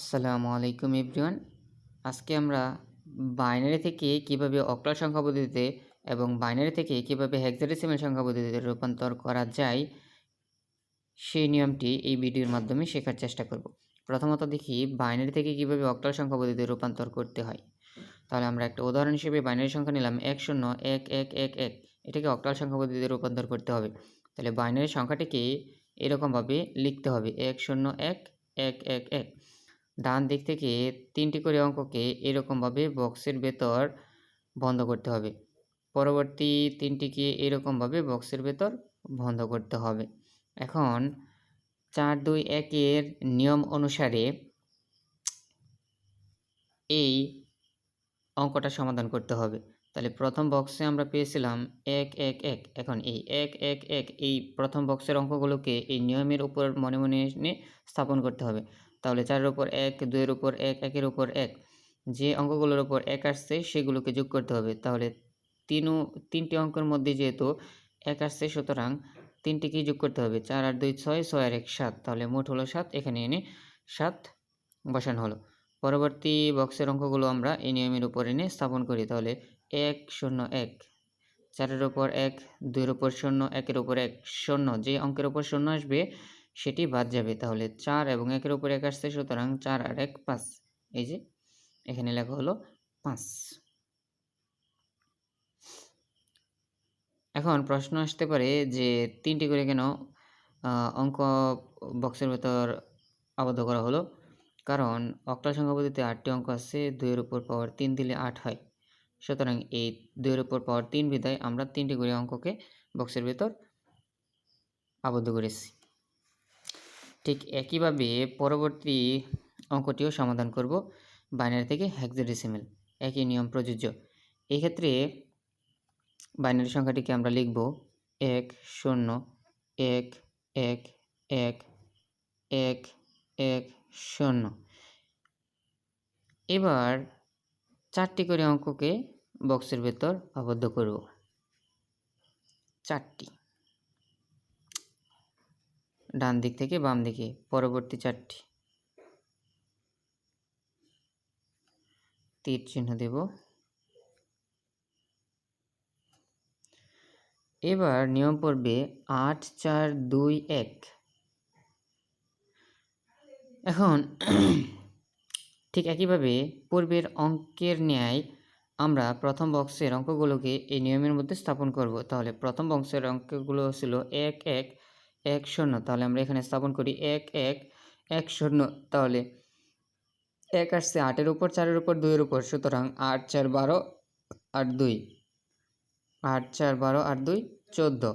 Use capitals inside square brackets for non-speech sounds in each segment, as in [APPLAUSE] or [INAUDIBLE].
আসসালামু আলাইকুম এভরিওয়ান। আজকে আমরা বাইনারি থেকে কীভাবে অক্টাল সংখ্যা পদ্ধতিতে এবং বাইনারি থেকে কীভাবে হেক্সাডেসিমাল সংখ্যা পদ্ধতিতে রূপান্তর করা যায়, সেই নিয়মটি এই ভিডিওর মাধ্যমে শেখার চেষ্টা করব। প্রথমত দেখি বাইনারি থেকে কীভাবে অক্টাল সংখ্যা পদ্ধতিতে রূপান্তর করতে হয়। তাহলে আমরা একটা উদাহরণ হিসেবে বাইনারি সংখ্যা নিলাম এক শূন্য এক এক এক এক। এটাকে অক্টাল সংখ্যা পদ্ধতিতে রূপান্তর করতে হবে। তাহলে বাইনারি সংখ্যাটিকে এরকমভাবে লিখতে হবে। এক শূন্য এক এক এক এক। ডান দিক থেকে তিনটি করে অঙ্ককে এরকমভাবে বক্সের ভেতর বন্ধ করতে হবে। পরবর্তী তিনটিকে এরকমভাবে বক্সের ভেতর বন্ধ করতে হবে। এখন চার, দুই, একের নিয়ম অনুসারে এই অঙ্কটা সমাধান করতে হবে। তাহলে প্রথম বক্সে আমরা পেয়েছিলাম এক এক এক। এখন এই এক এক এক এই প্রথম বক্সের অঙ্কগুলোকে এই নিয়মের উপর মনে মনে স্থাপন করতে হবে। তাহলে চারের উপর এক, দুইয়ের উপর এক, একের উপর এক। যে অঙ্কগুলোর উপর এক আসছে, সেগুলোকে যোগ করতে হবে। তাহলে তিনও, তিনটি অঙ্কের মধ্যে যেহেতু এক আসছে, সুতরাং তিনটিকেই যোগ করতে হবে। চার আর দুই ছয় ছয় আর এক সাত। তাহলে মোট হলো সাত, এখানে এনে সাত বসানো হলো। পরবর্তী বক্সের অঙ্কগুলো আমরা এই নিয়মের উপর এনে স্থাপন করি। তাহলে এক, শূন্য, এক। চারের ওপর এক, দুইয়ের ওপর শূন্য, একের ওপর এক, শূন্য। যে অঙ্কের ওপর শূন্য আসবে সেটি বাদ যাবে। তাহলে চার এবং একের উপর এক আসছে, সুতরাং চার আর এক পাঁচ। এই যে, এখানে লেখা হলো পাঁচ। এখন প্রশ্ন আসতে পারে যে তিনটি করে কেন অঙ্ক বক্সের ভেতর আবদ্ধ করা হলো? কারণ অক্টাল সংখ্যা পদ্ধতিতে আটটি অঙ্ক আছে, দুইয়ের উপর পাওয়ার তিন দিলে আট হয়। সুতরাং এই দুইয়ের উপর পাওয়ার তিন বিদায় আমরা তিনটি করে অঙ্ককে বক্সের ভেতর আবদ্ধ করেছি। ঠিক একইভাবে পরবর্তী অঙ্কটিও সমাধান করব। বাইনারি থেকে হেক্সাডেসিমেল একই নিয়ম প্রযোজ্য। এই ক্ষেত্রে বাইনারি সংখ্যাটিকে আমরা লিখব এক, শূন্য, এক এক এক এক এক, শূন্য। এবার চারটি করে অঙ্ককে বক্সের ভেতর আবদ্ধ করব। চারটি। ডান দিক থেকে বাম দিকে, পরবর্তী চারটি। তীর চিহ্ন দেব। এবার নিয়ম পড়বে আট, চার, দুই, এক। এখন [CLEARS THROAT] ঠিক একইভাবে পূর্বের অঙ্কের ন্যায় আমরা প্রথম বক্সের অঙ্কগুলোকে এই নিয়মের মধ্যে স্থাপন করব। তাহলে প্রথম বক্সের অঙ্কগুলো ছিল এক এক এক শূন্য। তাহলে আমরা এখানে স্থাপন করি এক এক এক শূন্য। তাহলে এক আসছে আটের উপর, চারের উপর, দুইয়ের উপর। সুতরাং আট, চার, বারো, আট, দুই। আট, চার, বারো, আট, দুই, চোদ্দ।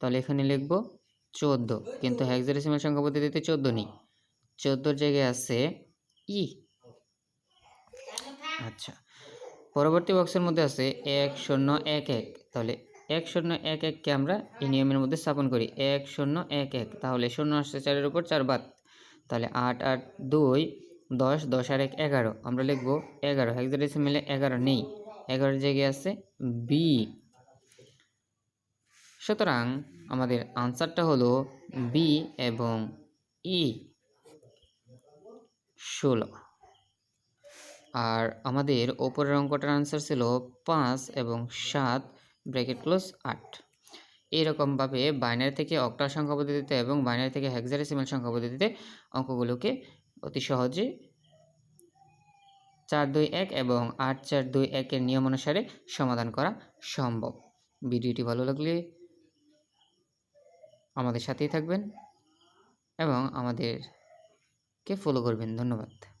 তাহলে এখানে লিখব চোদ্দ। কিন্তু হেক্সাডেসিমাল সংখ্যা পদ্ধতিতে চোদ্দ নেই। চোদ্দোর জায়গায় আছে ই। আচ্ছা। পরবর্তী বক্সের মধ্যে আছে এক, শূন্য, এক এক। তাহলে এক শূন্য এক এককে আমরা এই নিয়মের মধ্যে স্থাপন করি। এক শূন্য এক এক। তাহলে শূন্য আসছে চারের উপর চার বাদ। তাহলে আট আট, দুই, দশ দশ আর এক, এগারো। আমরা লিখব এগারো। মিলে এগারো নেই। এগারোর জায়গায় আছে বি সুতরাং আমাদের আনসারটা হলো বি এবং ই ষোলো। আর আমাদের ওপরের অঙ্কটার আনসার ছিল পাঁচ এবং সাত। ব্র্যাকেট ক্লোজ আট। এইরকমভাবে বাইনারি থেকে অক্টাল সংখ্যা পদ্ধতিতে এবং বাইনারি থেকে হেক্সাডেসিমাল সংখ্যা পদ্ধতিতে অঙ্কগুলোকে অতি সহজে চার দুই এক এবং আট চার দুই একের নিয়ম অনুসারে সমাধান করা সম্ভব। ভিডিওটি ভালো লাগলে আমাদের সাথেই থাকবেন এবং আমাদেরকে ফলো করবেন। ধন্যবাদ।